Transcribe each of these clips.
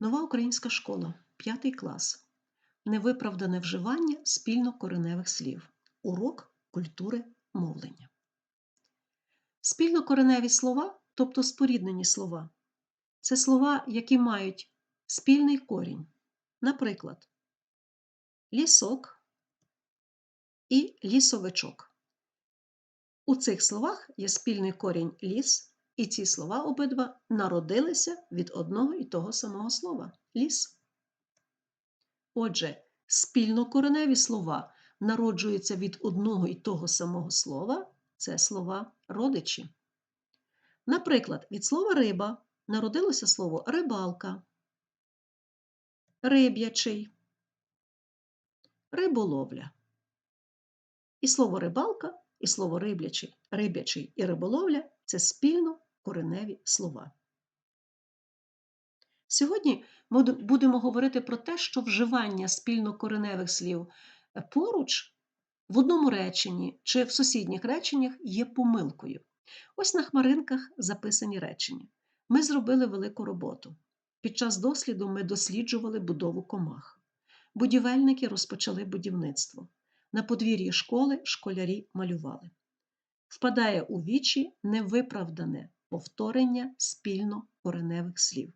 Нова українська школа, 5 клас. Невиправдане вживання спільнокореневих слів. Урок культури мовлення. Спільнокореневі слова, тобто споріднені слова, це слова, які мають спільний корінь. Наприклад, лісок і лісовичок. У цих словах є спільний корінь ліс, і ці слова обидва народилися від одного і того самого слова ліс. Отже, спільнокореневі слова народжуються від одного і того самого слова це слова родичі. Наприклад, від слова риба народилося слово рибалка, риб'ячий, риболовля. І слово рибалка, і слово риблячий, риб'ячий і риболовля це спільно кореневі слова. Сьогодні ми будемо говорити про те, що вживання спільнокореневих слів поруч в одному реченні чи в сусідніх реченнях є помилкою. Ось на хмаринках записані речення. Ми зробили велику роботу. Під час досліду ми досліджували будову комах. Будівельники розпочали будівництво. На подвір'ї школи школярі малювали. Впадає у вічі невиправдане повторення спільно кореневих слів.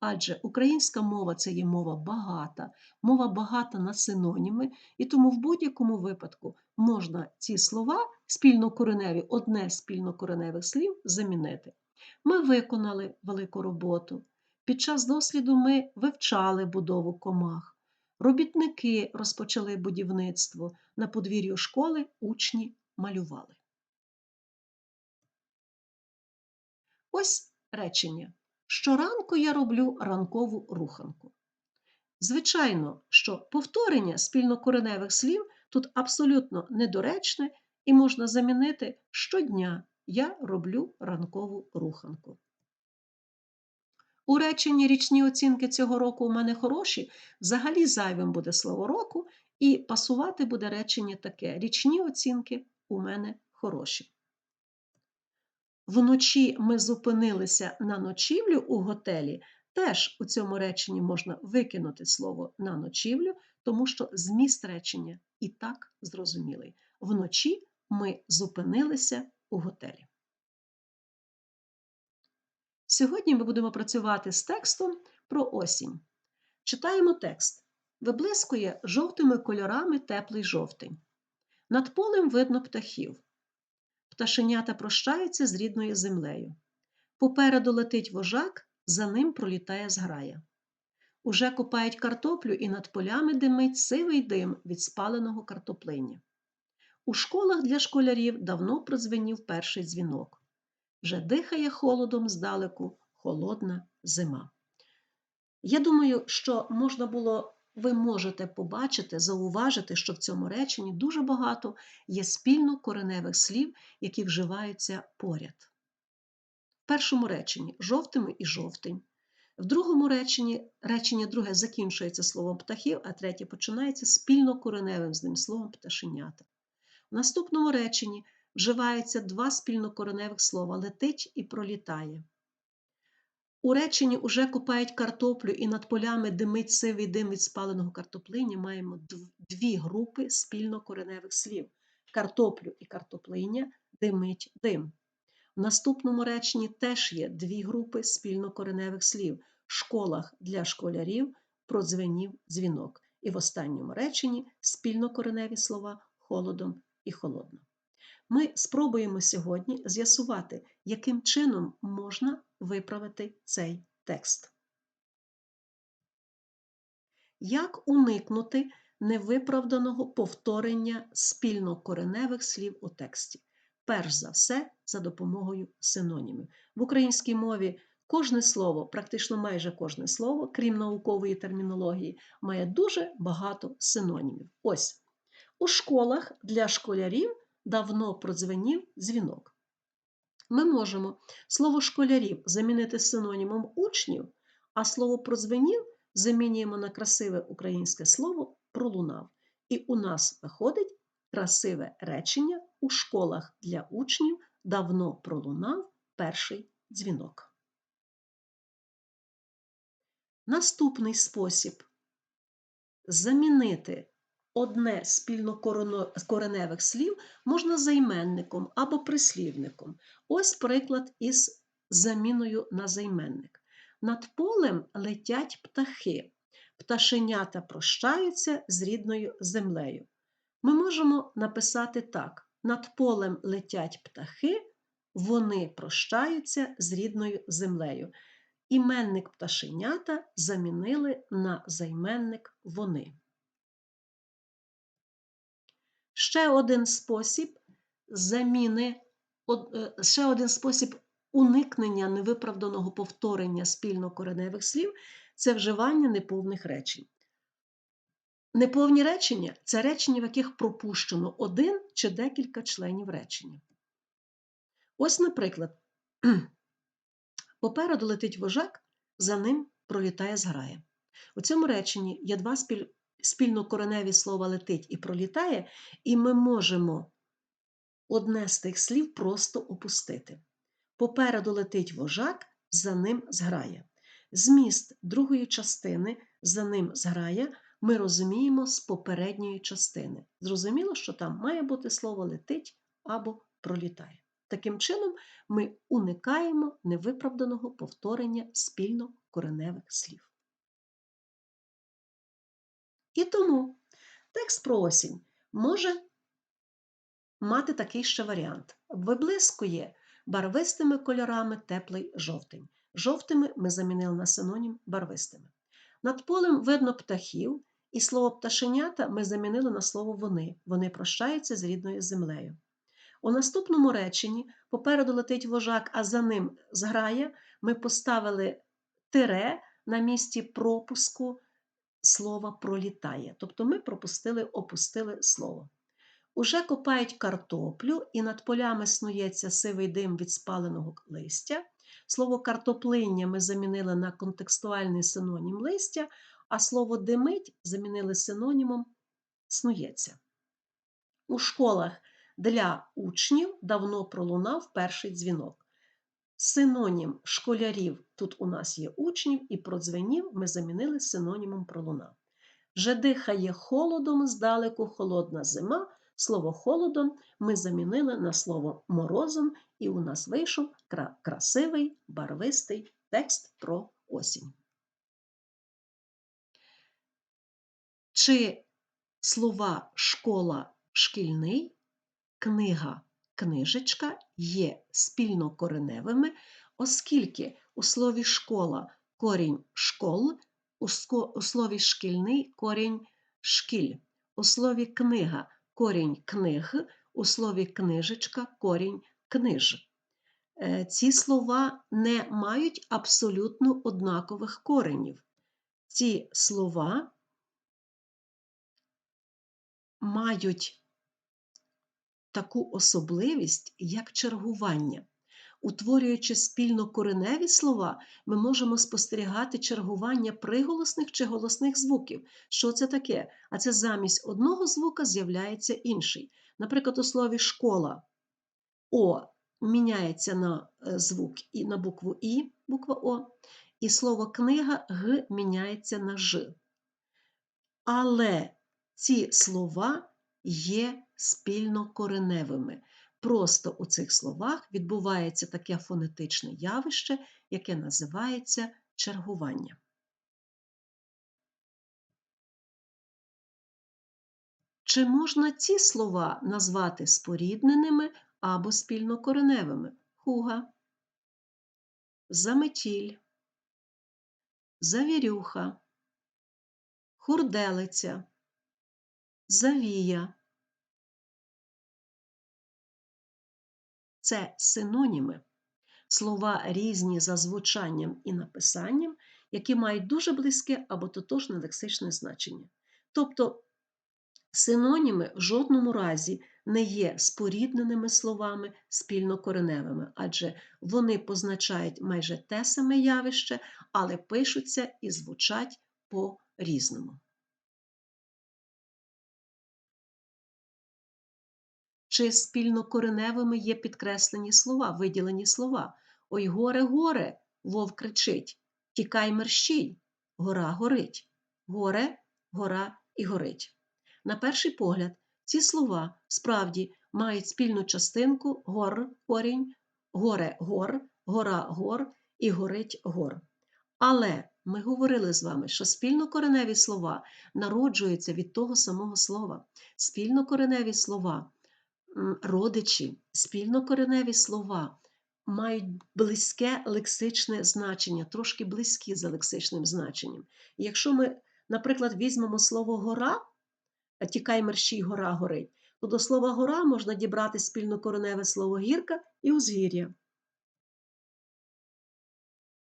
Адже українська мова це є мова багата, мова багата на синоніми, і тому в будь-якому випадку можна ці слова спільнокореневі, одне спільнокореневих слів замінити. Ми виконали велику роботу. Під час досліду ми вивчали будову комах. Робітники розпочали будівництво. На подвір'ю школи учні малювали. Ось речення. Щоранку я роблю ранкову руханку. Звичайно, що повторення спільнокореневих слів тут абсолютно недоречне і можна замінити щодня я роблю ранкову руханку. У реченні річні оцінки цього року у мене хороші, взагалі зайвим буде слово року, і пасувати буде речення таке: річні оцінки у мене хороші. Вночі ми зупинилися на ночівлю у готелі. Теж у цьому реченні можна викинути слово на ночівлю, тому що зміст речення і так зрозумілий. Вночі ми зупинилися у готелі. Сьогодні ми будемо працювати з текстом про осінь. Читаємо текст. Виблискує жовтими кольорами теплий жовтень. Над полем видно птахів. Пташенята прощаються з рідною землею. Попереду летить вожак, за ним пролітає зграя. Уже копають картоплю і над полями димить сивий дим від спаленого картоплиня. У школах для школярів давно прозвенів перший дзвінок. Вже дихає холодом здалеку холодна зима. Я думаю, що можна було ви можете побачити, зауважити, що в цьому реченні дуже багато є спільно кореневих слів, які вживаються поряд. В першому реченні жовтими і жовтень. В другому реченні речення друге закінчується словом птахів, а третє починається спільно кореневим з ним словом пташенята. В наступному реченні вживаються два спільнокореневих слова летить і пролітає. У реченні уже копають картоплю і над полями димить сивий дим від спаленого картоплині. Маємо дві групи спільнокореневих слів: картоплю і картоплиня димить дим. В наступному реченні теж є дві групи спільнокореневих слів: школах для школярів продзвенів дзвінок. І в останньому реченні спільнокореневі слова холодом і холодно. Ми спробуємо сьогодні з'ясувати, яким чином можна виправити цей текст. Як уникнути невиправданого повторення спільнокореневих слів у тексті? Перш за все, за допомогою синонімів. В українській мові кожне слово, практично майже кожне слово, крім наукової термінології, має дуже багато синонімів. Ось у школах для школярів давно продзвенів дзвінок ми можемо слово школярів замінити синонімом учнів, а слово прозвенів замінюємо на красиве українське слово пролунав. І у нас виходить красиве речення у школах для учнів давно пролунав перший дзвінок. Наступний спосіб замінити одне спільнокореневих слів можна займенником або прислівником. Ось приклад із заміною на займенник. Над полем летять птахи. Пташенята прощаються з рідною землею. Ми можемо написати так: над полем летять птахи, вони прощаються з рідною землею. Іменник пташенята замінили на займенник вони. Ще один спосіб заміни, е, ще один спосіб уникнення невиправданого повторення спільнокореневих слів це вживання неповних речень. Неповні речення це речення, в яких пропущено один чи декілька членів речення. Ось, наприклад, попереду летить вожак, за ним пролітає зграя. У цьому реченні є два спільнокореневі слова летить і пролітає, і ми можемо одне з тих слів просто опустити. Попереду летить вожак, за ним зграє. Зміст другої частини за ним зграє, ми розуміємо з попередньої частини. Зрозуміло, що там має бути слово летить або пролітає. Таким чином, ми уникаємо невиправданого повторення спільно кореневих слів. І тому текст про осінь може мати такий ще варіант: виблискує барвистими кольорами теплий жовтень. Жовтими ми замінили на синонім барвистими. Над полем видно птахів, і слово пташенята ми замінили на слово вони. Вони прощаються з рідною землею. У наступному реченні попереду летить вожак, а за ним зграє, ми поставили тире на місці пропуску слова пролітає. Тобто ми пропустили, опустили слово. Уже копають картоплю, і над полями снується сивий дим від спаленого листя. Слово картоплиння ми замінили на контекстуальний синонім листя, а слово димить замінили синонімом снується. У школах для учнів давно пролунав перший дзвінок. Синонім школярів тут у нас є учнів, і продзвенів ми замінили синонімом пролунав. Вже дихає холодом здалеку холодна зима. Слово холодом ми замінили на слово морозом, і у нас вийшов красивий барвистий текст про осінь. Чи слова школа шкільний, книга книжечка є спільнокореневими, оскільки у слові школа корінь школ, у слові шкільний корінь шкіль, у слові книга корінь книг, у слові книжечка корінь книж. Е, ці слова не мають абсолютно однакових коренів. Ці слова мають таку особливість, як чергування. Утворюючи спільно кореневі слова, ми можемо спостерігати чергування приголосних чи голосних звуків. Що це таке? А це замість одного звука з'являється інший. Наприклад, у слові школа О міняється на е, звук і на букву І, буква О, і слово книга Г міняється на Ж. Але ці слова є спільнокореневими. Просто у цих словах відбувається таке фонетичне явище, яке називається чергування. Чи можна ці слова назвати спорідненими або спільнокореневими? Хуга, заметіль, завірюха, хурделиця, завія. Це синоніми, слова різні за звучанням і написанням, які мають дуже близьке або тотожне лексичне значення. Тобто синоніми в жодному разі не є спорідненими словами спільнокореневими, адже вони позначають майже те саме явище, але пишуться і звучать по-різному. Чи спільнокореневими є підкреслені слова, виділені слова. Ой горе, горе, вовк кричить, тікай мерщій, гора горить, горе, гора і горить. На перший погляд, ці слова справді мають спільну частинку гор корінь, горе гор, гора гор і горить гор. Але ми говорили з вами, що спільнокореневі слова народжуються від того самого слова. Спільнокореневі слова, родичі, спільнокореневі слова мають близьке лексичне значення, трошки близькі за лексичним значенням. Якщо ми, наприклад, візьмемо слово гора, тікай мерщій гора горить, то до слова гора можна дібрати спільнокореневе слово гірка і узгір'я.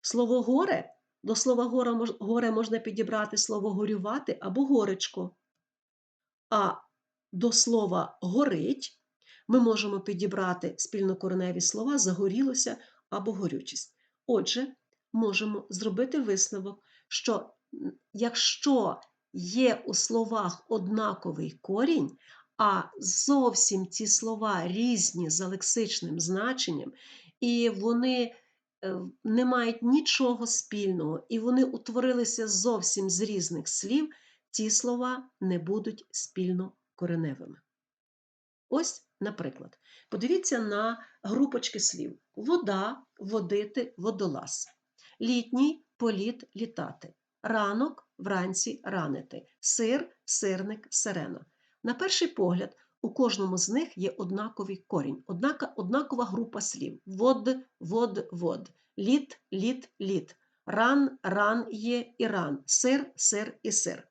Слово горе до слова горе можна підібрати слово горювати або горечко. А до слова горить ми можемо підібрати спільнокореневі слова загорілося або горючість. Отже, можемо зробити висновок, що якщо є у словах однаковий корінь, а зовсім ці слова різні за лексичним значенням, і вони Е, не мають нічого спільного, і вони утворилися зовсім з різних слів, ці слова не будуть спільно кореневими. Ось, наприклад, подивіться на групочки слів: вода, водити, водолаз, літній політ літати, ранок вранці ранити, сир, сирник, сирена. На перший погляд, у кожному з них є однаковий корінь, однака, однакова група слів: вод, вод, вод, літ, літ, літ, ран, ран є і ран, сир, сир і сир.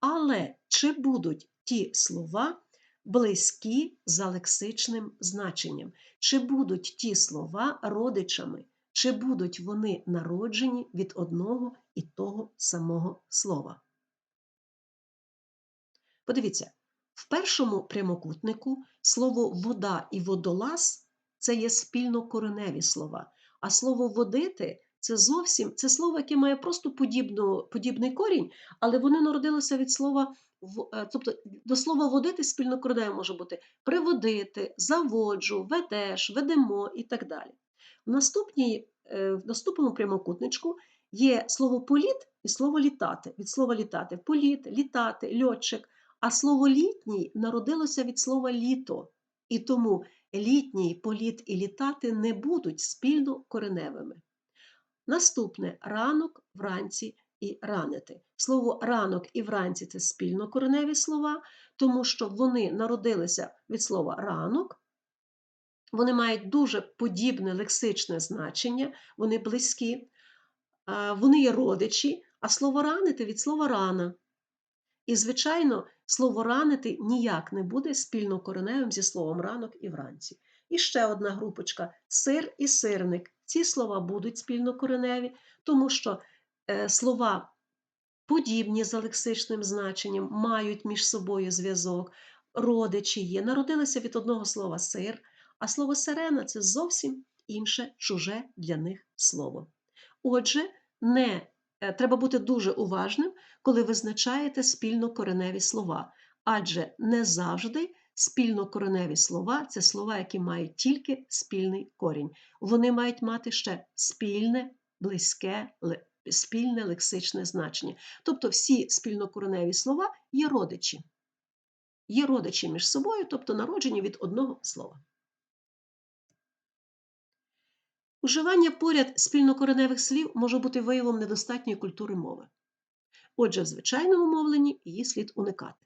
Але чи будуть ті слова близькі за лексичним значенням? Чи будуть ті слова родичами? Чи будуть вони народжені від одного і того самого слова? Подивіться, в першому прямокутнику слово вода і водолаз це є спільнокореневі слова, а слово водити це зовсім це слово, яке має просто подібну, подібний корінь, але вони народилися від слова е, тобто до слова водити спільнокореневе може бути приводити, заводжу, ведеш, ведемо і так далі. В, наступній, е, в наступному прямокутничку є слово політ і слово літати. Від слова літати політ, літати, льотчик. А слово літній народилося від слова літо, і тому літній політ і літати не будуть спільно кореневими. Наступне ранок, вранці і ранити. Слово ранок і вранці це спільно кореневі слова, тому що вони народилися від слова ранок. Вони мають дуже подібне лексичне значення, вони близькі, вони є родичі, а слово ранити від слова рана. І, звичайно, слово ранити ніяк не буде спільно кореневим зі словом ранок і вранці. І ще одна групочка сир і сирник. Ці слова будуть спільнокореневі, тому що е, слова подібні за лексичним значенням, мають між собою зв'язок, родичі є, народилися від одного слова сир, а слово сирена це зовсім інше чуже для них слово. Отже, не Е, треба бути дуже уважним, коли визначаєте спільнокореневі слова, адже не завжди спільнокореневі слова це слова, які мають тільки спільний корінь. Вони мають мати ще спільне, близьке, спільне лексичне значення. Тобто всі спільнокореневі слова є родичі. Є родичі між собою, тобто народжені від одного слова. Уживання поряд спільнокореневих слів може бути виявом недостатньої культури мови. Отже, в звичайному мовленні її слід уникати.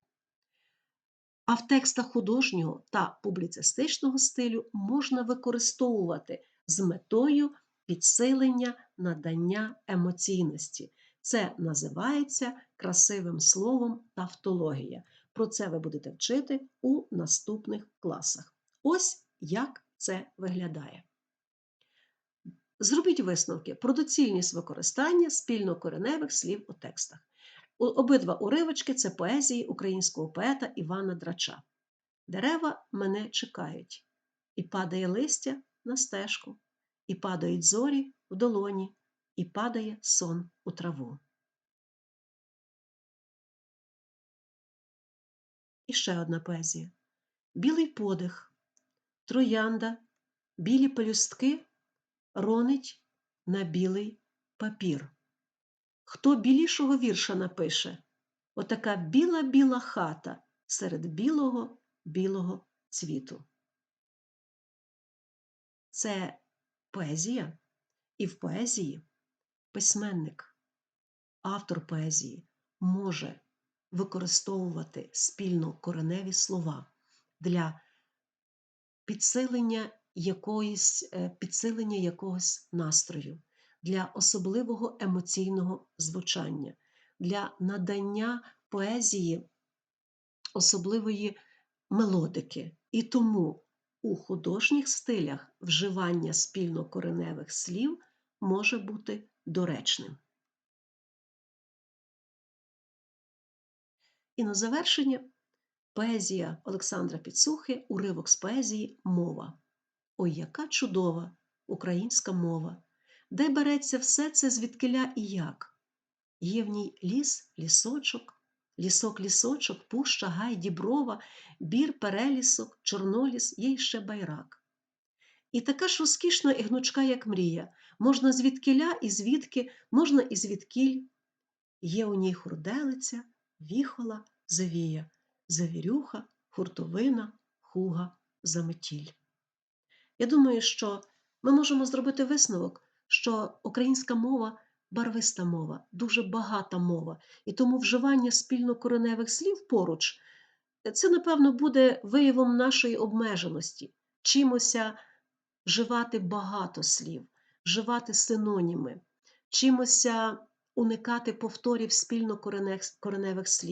А в текстах художнього та публіцистичного стилю можна використовувати з метою підсилення надання емоційності. Це називається красивим словом тавтологія. Про це ви будете вчити у наступних класах. Ось як це виглядає. Зробіть висновки про доцільність використання спільнокореневих слів у текстах. Обидва уривочки це поезії українського поета Івана Драча. Дерева мене чекають, і падає листя на стежку, і падають зорі в долоні, і падає сон у траву. І ще одна поезія. Білий подих, троянда, білі пелюстки ронить на білий папір. Хто білішого вірша напише? Отака біла-біла хата серед білого білого цвіту. Це поезія, і в поезії письменник, автор поезії може використовувати спільно кореневі слова для підсилення якоїсь, е, підсилення якогось настрою, для особливого емоційного звучання, для надання поезії особливої мелодики. І тому у художніх стилях вживання спільно кореневих слів може бути доречним. І на завершення поезія Олександра Підсухи, уривок з поезії Мова. Ой, яка чудова українська мова, де береться все це звідкиля і як. Є в ній ліс, лісочок, лісок, лісочок, пуща, гай, діброва, бір, перелісок, чорноліс, є ще байрак. І така ж розкішна і гнучка, як мрія, можна звідкиля і звідки, можна і звідкіль. Є у ній хурделиця, віхола, завія, завірюха, хуртовина, хуга, заметіль. Я думаю, що ми можемо зробити висновок, що українська мова барвиста мова, дуже багата мова, і тому вживання спільнокореневих слів поруч це, напевно, буде виявом нашої обмеженості, чимося вживати багато слів, вживати синоніми, чимося уникати повторів спільнокореневих слів.